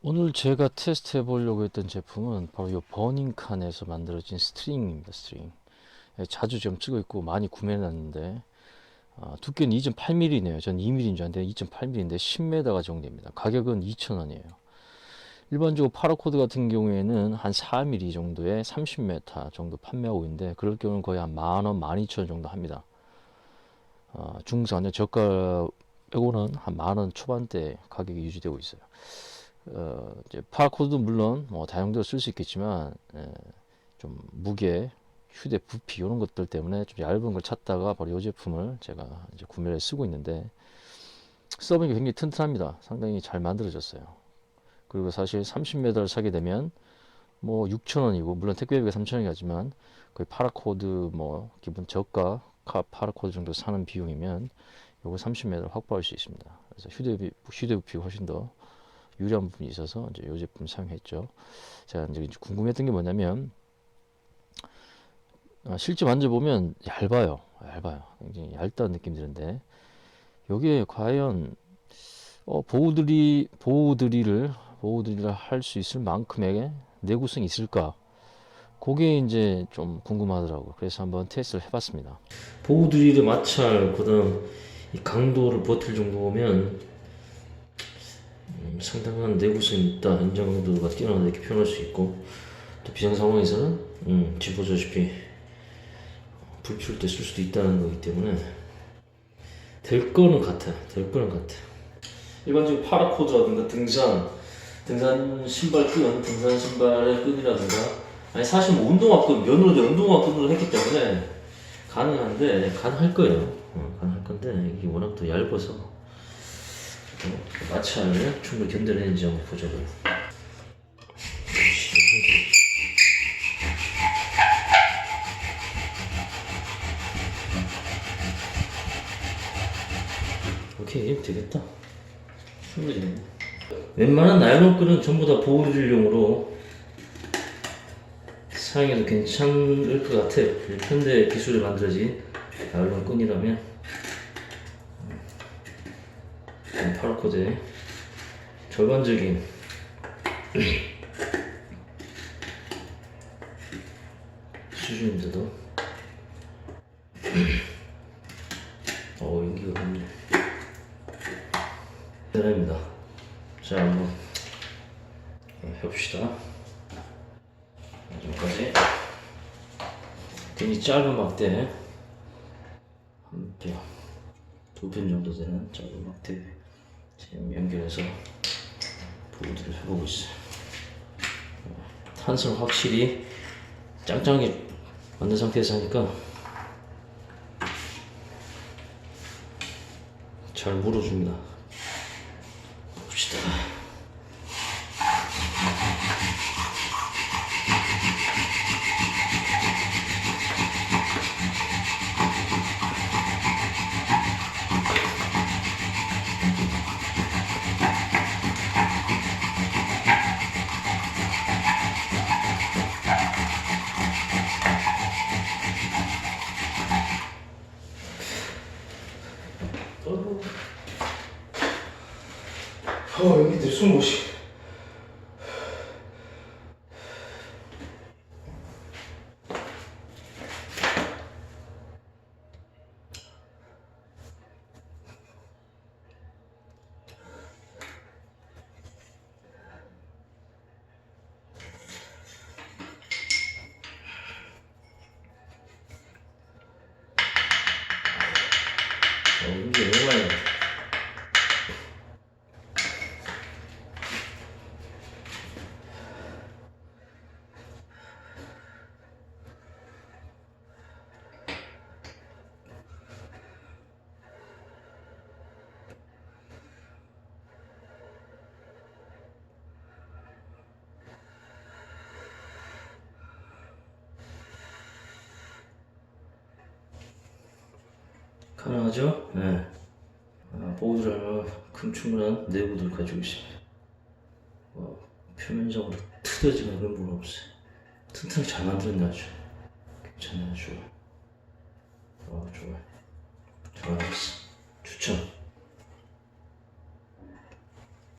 오늘 제가 테스트 해보려고 했던 제품은 바로 이 버닝칸에서 만들어진 스트링입니다. 스트링. 예, 자주 지금 쓰고 있고 많이 구매해놨는데 아, 두께는 2.8mm네요. 전 2mm인 줄 알았는데 2.8mm인데 10m가 정도입니다. 가격은 2,000원이에요. 일반적으로 파라코드 같은 경우에는 한 4mm 정도에 30m 정도 판매하고 있는데 그럴 경우는 거의 한 만원, 12,000원 정도 합니다. 아, 중상의 저가 빼고는 한 만원 초반대 가격이 유지되고 있어요. 어, 이제 파라코드도 물론 뭐 다용도로 쓸 수 있겠지만 에, 좀 무게, 휴대 부피 이런 것들 때문에 좀 얇은 걸 찾다가 바로 이 제품을 제가 이제 구매를 쓰고 있는데 써보니까 굉장히 튼튼합니다. 상당히 잘 만들어졌어요. 그리고 사실 30m를 사게 되면 뭐 6,000원이고 물론 택배비가 3,000원이 하지만 거의 파라코드 뭐 기본 저가 카 파라코드 정도 사는 비용이면 요거 30m 확보할 수 있습니다. 그래서 휴대비 휴대 부피가 훨씬 더 유리한 부분이 있어서 이제 이 제품 사용했죠. 제가 이제 궁금했던 게 뭐냐면 아, 실제 만져보면 얇아요. 얇아요. 굉장히 얇다는 느낌 드는데 여기에 과연 어, 보호드리 보호드리를 보호드리를 할 수 있을 만큼의 내구성이 있을까? 그게 이제 좀 궁금하더라고. 그래서 한번 테스트를 해봤습니다. 보호드릴의 마찰, 그다음 이 강도를 버틸 정도면 음, 상당한 내구성이 있다, 인정 강도가 뛰어나다 이렇게 표현할 수 있고 또 비상 상황에서는 음, 지금 보다시피 불필요할 때 쓸 수도 있다는 거기 때문에 될 거는 같아, 될 거는 같아. 일반적인 파라코드라든가 등산, 등산 신발 끈, 등산 신발의 끈이라든가 아니 사실 뭐 운동화 끈, 면으로 된 운동화 끈으로 했기 때문에 가능한데 가능할 거예요. 어, 가능할 건데 이게 워낙 또 얇아서 어, 마찰을 충분히 견뎌내는지 한번 보자고요. 오케이 되겠다. 충분히 되네. 웬만한 나일론 끈은 전부 다 보호드릴용으로 사용해도 괜찮을 것 같아. 현대 기술에 만들어진 나일론 끈이라면 음, 파라코드의 절반적인 수준인데도 어 연기가 없네. 대단합니다. 자 한번 해봅시다. 마지막까지 굉장히 짧은 막대 한 편 두 편 정도 되는 짧은 막대 지금 연결해서 보드를 해보고 있어요. 탄성 확실히 짱짱하게 만든 상태에서 하니까 잘 물어줍니다. 봅시다. 어, 여기 내숨 못 쉬. 가능하죠? 네. 아, 보호드라면 큰 충분한 내부들 가지고 있습니다. 뭐, 표면적으로 틀어지는 그런 부분 없어요. 튼튼하게 잘 만들었네 아주. 괜찮아요, 좋아요. 어, 좋아요. 좋아요. 추천.